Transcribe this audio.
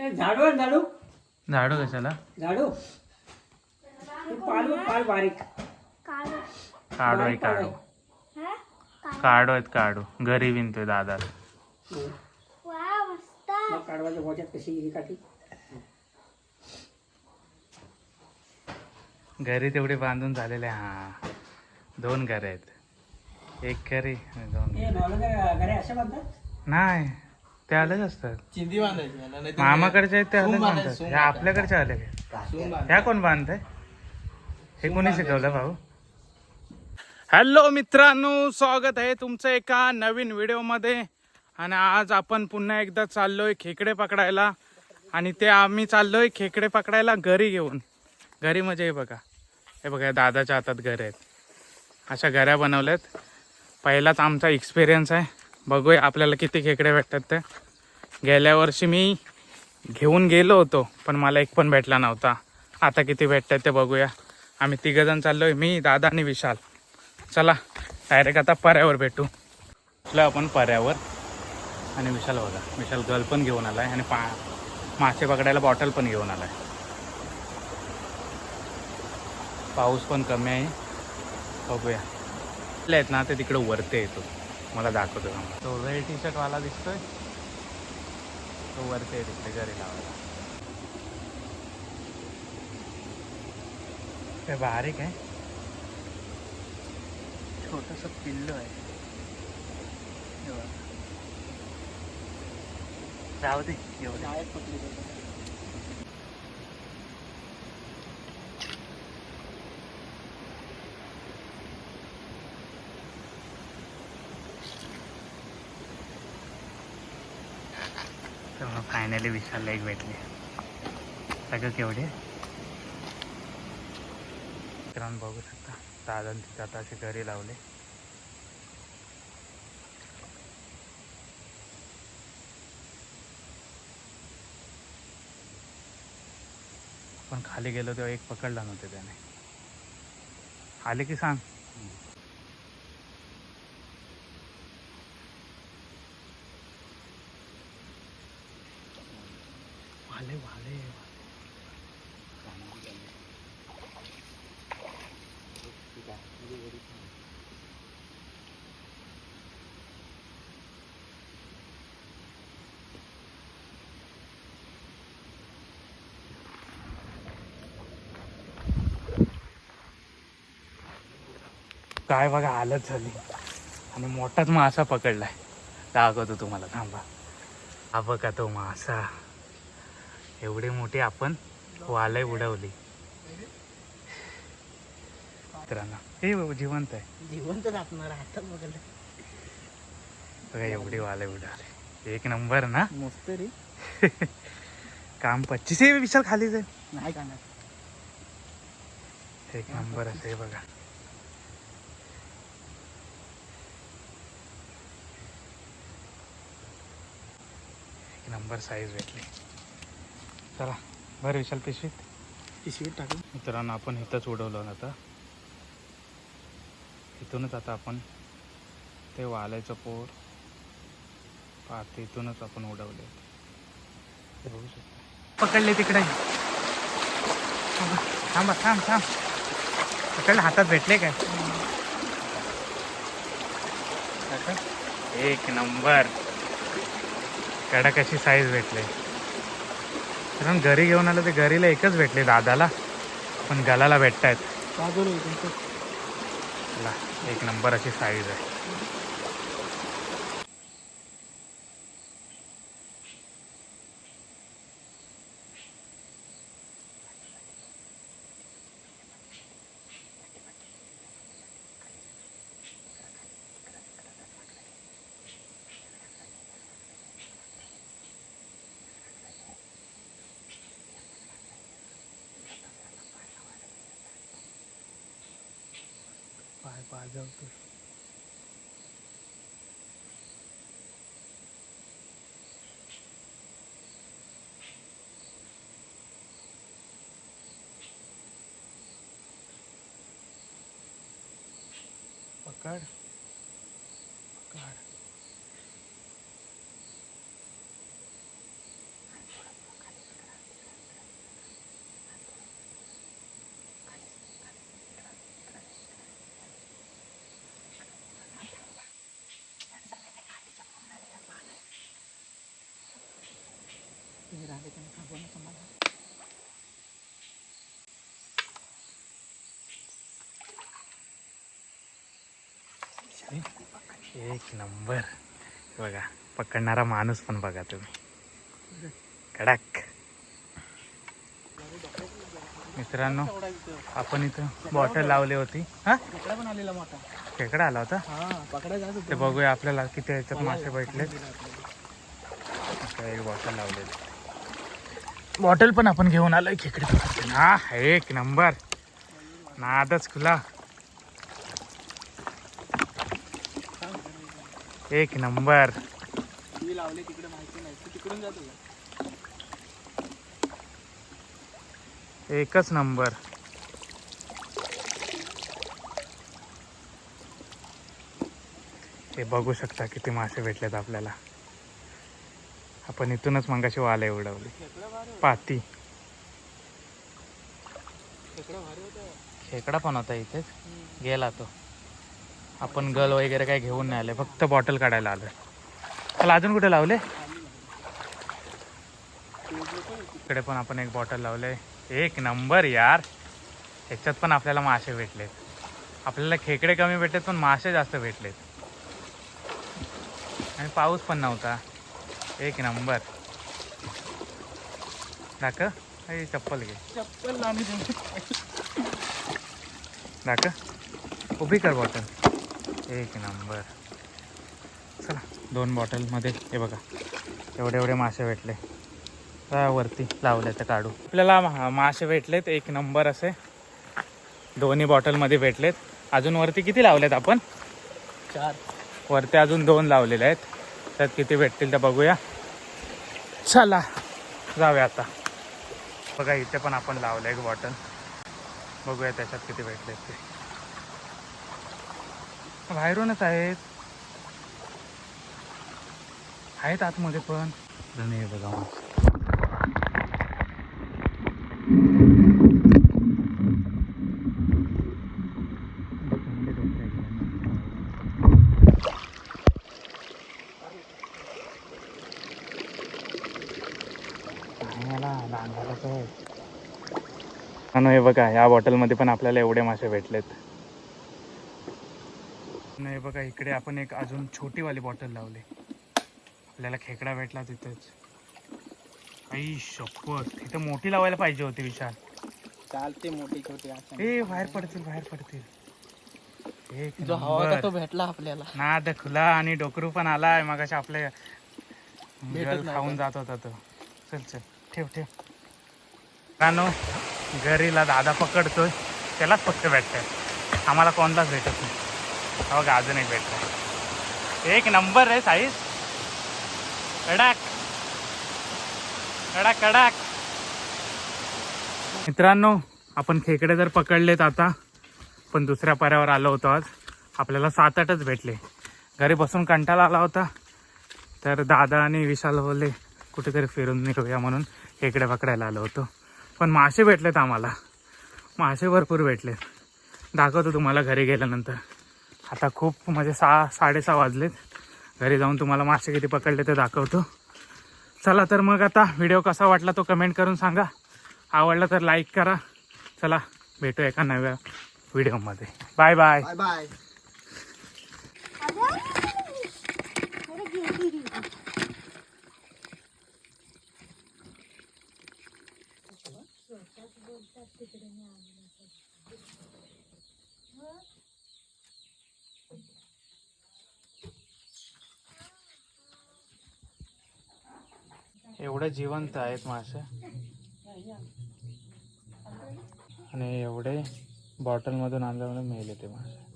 झाडू आहे झाडू. झाडू कशाला? झाडू. पाल पाल बारीक. काढू आहे काढू. काढू आहेत काढू घरी विणतोय दादा हं. बोट्यात कशी गेली काठी? घरी तेवढे बांधून झालेले हा. दोन घर आहेत. एक घरी दोन नॉलेज घरे असे बांधतात? नाही. ते अलग असतात. चिंदी बांधायची याला, नाहीतर मामाकडचे आहेत ते सोंग अलग बांधायचं, बांधतात सोंग हे आपल्याकडचे अलग बांधायचं. ह्या कोण बांधताय? हे कोणी शिकवलं भाऊ? हॅलो मित्रांनो स्वागत आहे तुमचं एका नवीन व्हिडिओमध्ये. आणि आज आपण पुन्हा एकदा चाललोय खेकडे पकडायला. आणि ते आम्ही चाललोय खेकडे पकडायला घरी घेऊन. घरी म्हणजे हे बघा. हे बघा या दादाच्या हातात घर आहेत. अशा घऱ्या बनवल्यात. पहिलाच आमचा एक्सपिरियन्स आहे. बघूया आपल्याला किती खेकडे भेटतात ते. गेल्या वर्षी मी घेऊन गेलो होतो पण मला एक पण भेटला नव्हता. आता किती भेटतात ते बघूया. आम्ही तिघजण चाललोय मी दादा आणि विशाल. चला डायरेक्ट आता पर्यावर भेटू. चला आपण पर्यावर. आणि विशाल बघा विशाल गल पण घेऊन आलाय आणि पा मासे पकडायला बॉटल पण घेऊन आलाय. पाऊस पण कमी आहे. बघूया. आहेत ना ते तिकडे वरते येतो मला दाखवतो थांबा. तो वेळ टी शर्ट वाला दिसतोय. तो वरते आहे तिकडे घरी लावायला. ते बारीक आहे. छोटस पिल्लो आहे. हे. जाऊ दे येऊ फायनली विशालला एक भेटले. सगळं केवढे? मित्रांनो बघू शकता. दादा तिथे आता असे घरी लावले. पण खाली गेलो तेव्हा एक पकडला नव्हते त्याने. आले की सांग? वाले वाले काय बघा हालत झाली. आणि मोठाच मासा पकडलाय. दाखवतो तुम्हाला थांबा. हा बघा तो मासा. एवढी मोठी आपण वालय उडवली. मित्रांनो हे जिवंत आहे. जिवंत दाखवणार आता बघायला. बघा एवढी वालय उडाली. एक नंबर ना? मस्त रे. काम पच्चीस आहे विशाल खालीच आहे नाही का एक नंबर असं आहे बघा. एक नंबर साईज भेटली. चला बरं विशाल पिशवीत. पिशवीत टाकू. मित्रांनो आपण इथंच उडवलं ना आता. इथूनच आता आपण ते वालायचं पोर पाहते इथूनच आपण उडवले ते बघू शकता. पकडले तिकडे. थांबा, थांबा थांब पकडले हातात भेटले काय? एक नंबर. कडा कशी साईज भेटले? कारण घरी घेऊन आलं ते घरीला एकच भेटले दादाला. पण गलाला तुमचं. ला एक नंबर अशी साईज आहे. पाय पाजवतो. पकड. पकड. एक नंबर. बघा पकडणारा माणूस पण बघा तुम्ही. कडक. मित्रांनो आपण इथं बॉटल लावली होती. हा? खेकडा आला होता? पकडा जात ते बघूया आपल्याला किती याच्यात मासे भेटले एक बॉटल लावलेली. बॉटल पण आपण घेऊन आलो खेकडे पकडताना. हा एक नंबर. नादच खुला. एक नंबर. लावले तिकडे माहिती नाही तिकडून जातो एकच नंबर. हे बघू शकता किती मासे भेटलेत आपल्याला. आपण इथूनच मंगाशी वाले उडवली. पाती. खेकडा पण होता इथेच. गेला तो. आपण गल वगैरे काही घेऊन नाही आले. फक्त बॉटल काढायला आलोय चला अजून कुठे लावले? इकडे पण आपण एक बॉटल लावले. एक नंबर यार. ह्याच्यात पण आपल्याला मासे भेटलेत. आपल्याला खेकडे कमी भेटलेत पण मासे जास्त भेटलेत. आणि पाऊस पण नव्हता. एक नंबर. दाख चप्पल घे. चप्पल दाख उभी कर बॉटल एक नंबर. चला दोन बॉटलमध्ये हे बघा. एवढे एवढे मासे भेटले. वरती लावले तर काढू. आपल्याला मासे भेटलेत एक नंबर असे. दोन्ही बॉटलमध्ये भेटलेत. अजून वरती किती लावलेत आपण? चार. वरती अजून दोन लावलेले आहेत. त्यात किती भेटतील तर बघूया. चला. जाऊया आता. बघा इथे पण आपण लावलं एक बॉटल बघूया त्याच्यात किती भेटले ते. बाहेरूनच आहेत. आहेत आतमध्ये पण. नाही बघा. मासे. आणि हे बघा या बॉटलमध्ये पण आपल्याला एवढे मासे भेटलेत. नाही बघा इकडे आपण एक अजून छोटीवाली बॉटल लावली. आपल्याला खेकडा भेटला तिथेच. आई शपथ. तिथं मोठी लावायला पाहिजे होती विशाल. चालते मोठी छोटी ए बाहेर पडतील बाहेर पडतील. एक जो हवा होता. तो भेटला आपल्याला. नाद खुला आणि डोकरू पण आलाय. मग आपले गल नाही खाऊन. जात होता तो. चल चल. ठेव ठेव. रानो घरीला दादा पकडतोय त्यालाच फक्त भेटतंय. आम्हाला कोणताच भेटत नाही. अहो बघा अजून एक भेटतंय. एक नंबर आहे साईज कडक. कडक कडक. मित्रांनो आपण खेकडे जर पकडलेत आता पण दुसऱ्या पर्यावर आलो होतो आज. आपल्याला सात आठच भेटले. घरी बसून कंटाळा आला होता. तर दादा आणि विशाल बोलले कुठेतरी फिरून निघूया म्हणून खेकडे पकडायला आलो होतो. पण मासे भेटलेत आम्हाला. मासे भरपूर भेटलेत. दाखवतो तुम्हाला घरी गेल्यानंतर. आता खूप म्हणजे सहा साडेसहा वाजलेत. घरी जाऊन तुम्हाला मासे किती पकडले ते दाखवतो. चला तर मग आता व्हिडिओ कसा वाटला तो कमेंट करून सांगा. आवडला तर लाईक करा. चला भेटू एका नव्या व्हिडिओमध्ये. बाय. Bye bye. बाय एवढे जिवंत आहेत मासे. आणि एवढे बॉटलमधून आणल्यामुळे मेले ते मासे.